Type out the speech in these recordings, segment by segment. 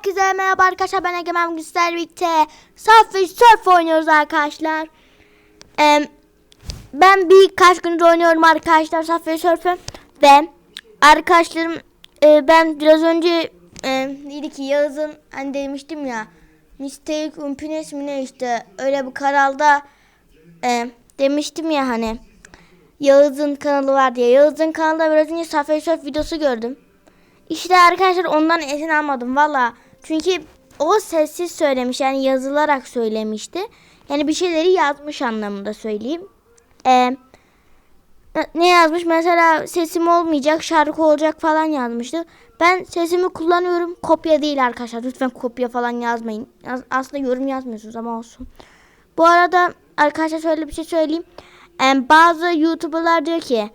Herkese merhaba arkadaşlar ben Egemen Güzel birlikte Safi Surf oynuyoruz arkadaşlar. Ee, ben birkaç gündür oynuyorum arkadaşlar Safi Surf'ü ve arkadaşlarım e, ben biraz önce e, dedi ki Yağız'ın hani demiştim ya Mistake Umpines mi ne işte öyle bir kanalda e, demiştim ya hani Yağız'ın kanalı var diye. Yağız'ın kanalında biraz önce Safi Surf videosu gördüm. İşte arkadaşlar ondan esin almadım valla. Çünkü o sessiz söylemiş yani yazılarak söylemişti. Yani bir şeyleri yazmış anlamında söyleyeyim. Ee, ne yazmış mesela sesim olmayacak şarkı olacak falan yazmıştı. Ben sesimi kullanıyorum kopya değil arkadaşlar lütfen kopya falan yazmayın. Yaz- aslında yorum yazmıyorsunuz ama olsun. Bu arada arkadaşlar şöyle bir şey söyleyeyim. Ee, bazı youtuberlar diyor ki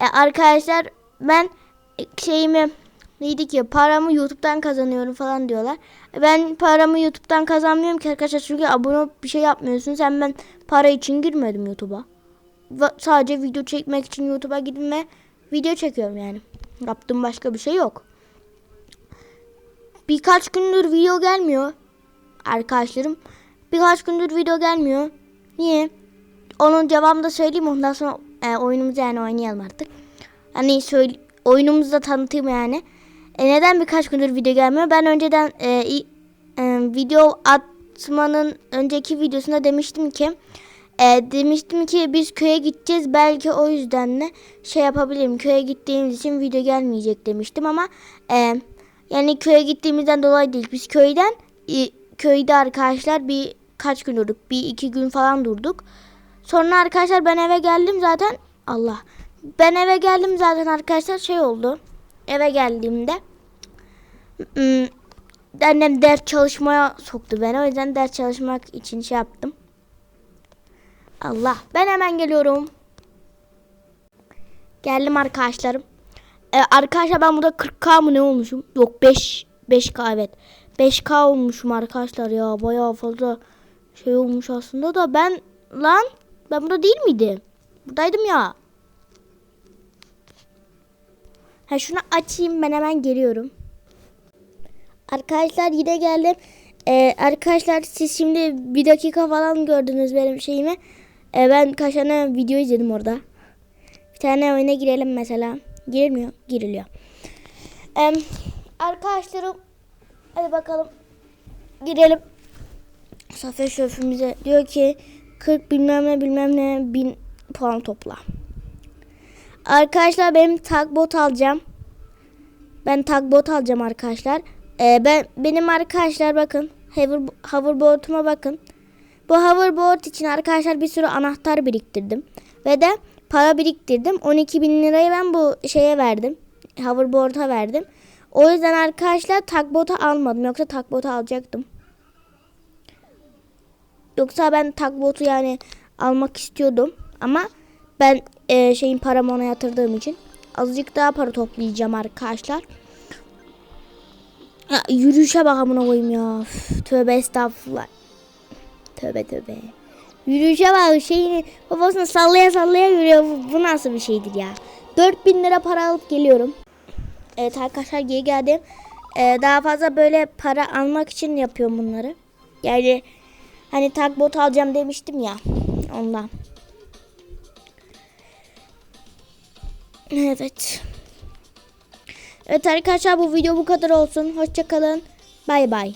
e, arkadaşlar ben şeyimi neydi ki paramı YouTube'dan kazanıyorum falan diyorlar. Ben paramı YouTube'dan kazanmıyorum ki arkadaşlar çünkü abone bir şey yapmıyorsun. Sen ben para için girmedim YouTube'a. Sadece video çekmek için YouTube'a gittim ve video çekiyorum yani. Yaptığım başka bir şey yok. Birkaç gündür video gelmiyor arkadaşlarım. Birkaç gündür video gelmiyor. Niye? Onun cevabını da söyleyeyim ondan sonra e, oyunumuzu yani oynayalım artık. Hani söyle, oyunumuzu da tanıtayım yani. E, neden birkaç gündür video gelmiyor? Ben önceden e, e, video atmanın önceki videosunda demiştim ki e, demiştim ki biz köye gideceğiz belki o yüzden de şey yapabilirim. Köye gittiğimiz için video gelmeyecek demiştim ama e, yani köye gittiğimizden dolayı değil. Biz köyden i- köyde arkadaşlar bir kaç gün durduk? Bir iki gün falan durduk. Sonra arkadaşlar ben eve geldim zaten Allah. Ben eve geldim zaten arkadaşlar şey oldu. Eve geldiğimde annem ders çalışmaya soktu beni. O yüzden ders çalışmak için şey yaptım. Allah. Ben hemen geliyorum. Geldim arkadaşlarım. Ee, arkadaşlar ben burada 40k mı ne olmuşum? Yok 5 5k evet. 5k olmuşum arkadaşlar ya. Bayağı fazla şey olmuş aslında da ben lan ben burada değil miydim? Buradaydım ya. Ha şunu açayım ben hemen geliyorum. Arkadaşlar yine geldim. Ee, arkadaşlar siz şimdi bir dakika falan gördünüz benim şeyimi. Ee, ben kaç tane video izledim orada. Bir tane oyuna girelim mesela. Girilmiyor. Giriliyor. Ee, arkadaşlarım hadi bakalım. Girelim. Safiye şoförümüze diyor ki 40 bilmem ne bilmem ne bin puan topla. Arkadaşlar benim tagbot alacağım. Ben tagbot alacağım arkadaşlar. Ee, ben benim arkadaşlar bakın hover, hoverboard'uma bakın. Bu hoverboard için arkadaşlar bir sürü anahtar biriktirdim. Ve de para biriktirdim. 12 bin lirayı ben bu şeye verdim. Hoverboard'a verdim. O yüzden arkadaşlar tagbot'u almadım. Yoksa tagbot'u alacaktım. Yoksa ben tagbot'u yani almak istiyordum. Ama ben e, şeyin paramı ona yatırdığım için azıcık daha para toplayacağım arkadaşlar. Ya, yürüyüşe bak amına koyayım ya. Üf, tövbe estağfurullah. Tövbe tövbe. Yürüyüşe bak şeyini babasını sallaya sallaya yürüyor. Bu, nasıl bir şeydir ya. 4000 lira para alıp geliyorum. Evet arkadaşlar geri geldim. Ee, daha fazla böyle para almak için yapıyorum bunları. Yani hani tagbot alacağım demiştim ya. Ondan. Evet. Evet arkadaşlar bu video bu kadar olsun. Hoşçakalın. Bay bay.